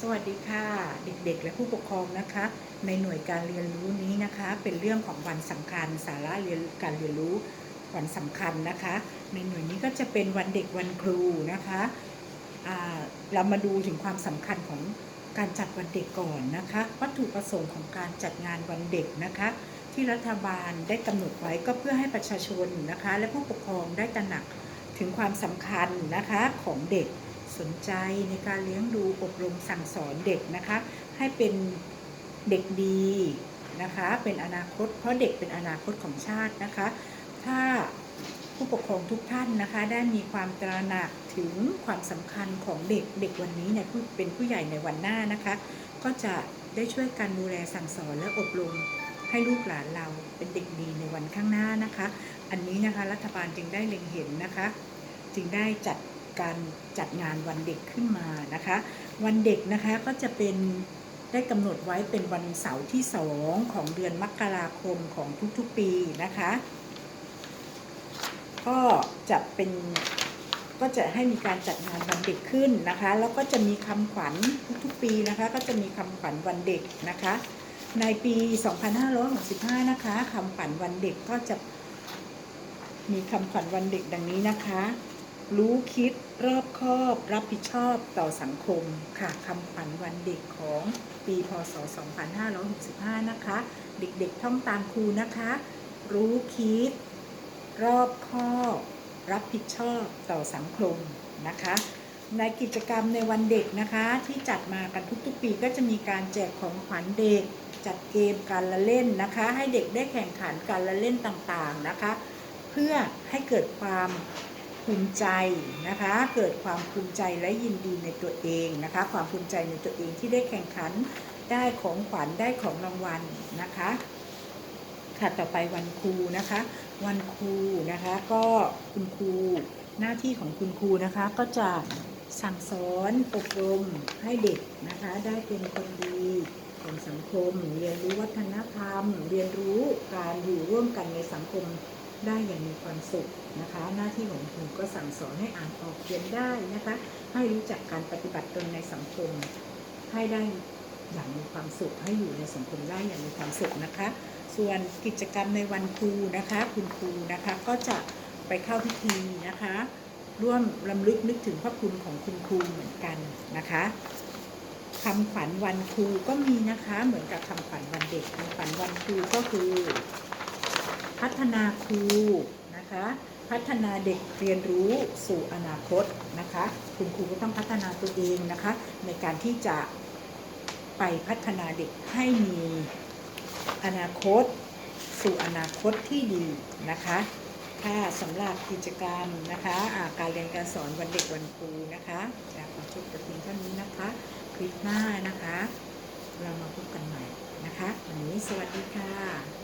สวัสดีค่ะเด็กๆ และผู้ปกครองนะคะ ในหน่วยการเรียนรู้นี้นะคะ เป็นเรื่องของวันสำคัญ สาระเรียนการเรียนรู้วันสำคัญนะคะ ในหน่วยนี้ก็จะเป็นวันเด็กวันครูนะคะเรามาดูถึงความสำคัญของการจัดวันเด็กก่อนนะคะ วัตถุประสงค์ของการจัดงานวันเด็กนะคะ ที่รัฐบาลได้กำหนดไว้ก็เพื่อให้ประชาชนนะคะ และผู้ปกครองได้ตระหนักถึงความสำคัญนะคะของเด็ก สนใจในการเลี้ยงดูอบรมสั่งสอนเด็กนะคะ ให้เป็นเด็กดีนะคะ เป็นอนาคต เพราะเด็กเป็นอนาคตของชาตินะคะ ถ้าผู้ปกครองทุกท่านนะคะ ได้มีความตระหนักถึงความสำคัญของเด็กเด็กวันนี้เนี่ยเป็นผู้ใหญ่ในวันหน้านะคะ ก็จะได้ช่วยกันดูแลสั่งสอนและอบรมให้ลูกหลานเราเป็นเด็กดีในวันข้างหน้านะคะ อันนี้นะคะรัฐบาลจึงได้เล็งเห็นนะคะ จึงได้จัด การจัดงานวันเด็กขึ้นมานะคะ วันเด็กนะคะก็จะเป็นได้กำหนดไว้เป็นวันเสาร์ที่สองของเดือนมกราคมของทุกๆปีนะคะ ก็จะเป็นก็จะให้มีการจัดงานวันเด็กขึ้นนะคะ แล้วก็จะมีคำขวัญทุกๆปีนะคะ ก็จะมีคำขวัญวันเด็กนะคะ ในปี 2565 นะคะคำขวัญวันเด็กก็จะมีคำขวัญวันเด็กดังนี้นะคะ รู้คิดรอบคอบ รับผิดชอบต่อสังคมค่ะคำขวัญวันเด็กของปีพศ 2565 นะคะ เด็กๆท่องตามครูนะคะ รู้คิด รอบคอบ รับผิดชอบต่อสังคมนะคะ ในกิจกรรมในวันเด็กนะคะ ที่จัดมากันทุกๆปีก็จะมีการแจกของขวัญเด็ก จัดเกมการละเล่นนะคะ ให้เด็กได้แข่งขันการละเล่นต่างๆนะคะ เพื่อให้เกิดความ ภูมิใจนะคะ เกิดความภูมิใจและยินดีในตัวเองนะคะ ความภูมิใจในตัวเองที่ได้แข่งขันได้ของขวัญได้ของรางวัลนะคะ ค่ะต่อไปวันครูนะคะ วันครูนะคะก็คุณครูหน้าที่ของคุณครูนะคะก็จะสั่งสอนอบรมให้เด็กนะคะ ได้เป็นคนดีของสังคม เรียนรู้วัฒนธรรม เรียนรู้การอยู่ร่วมกันในสังคม ได้อย่างมีความสุขนะคะ หน้าที่ของครูก็สั่งสอนให้อ่านออกเขียนได้นะคะ ให้รู้จักการปฏิบัติตนในสังคม ให้ได้อย่างมีความสุขให้อยู่ในสังคมได้อย่างมีความสุขนะคะ ส่วนกิจกรรมในวันครูนะคะ คุณครูนะคะก็จะไปเข้าพิธีนะคะ ร่วมรำลึกนึกถึงพระคุณของคุณครูเหมือนกันนะคะคำขวัญวันครูก็มีนะคะ เหมือนกับคำขวัญวันเด็กคำขวัญวันครูก็คือ พัฒนาครูนะคะ พัฒนาเด็กเรียนรู้สู่อนาคตนะคะ คุณครูก็ต้องพัฒนาตัวเองนะคะ ในการที่จะไปพัฒนาเด็กให้มีอนาคต สู่อนาคตที่ดีนะคะค่ะสำหรับกิจกรรมนะคะการเรียนการสอนวันเด็กวันครูนะคะจะขอจบแต่เพียงเท่านี้นะคะ คลิปหน้านะคะ เรามาพบกันใหม่นะคะ วันนี้สวัสดีค่ะ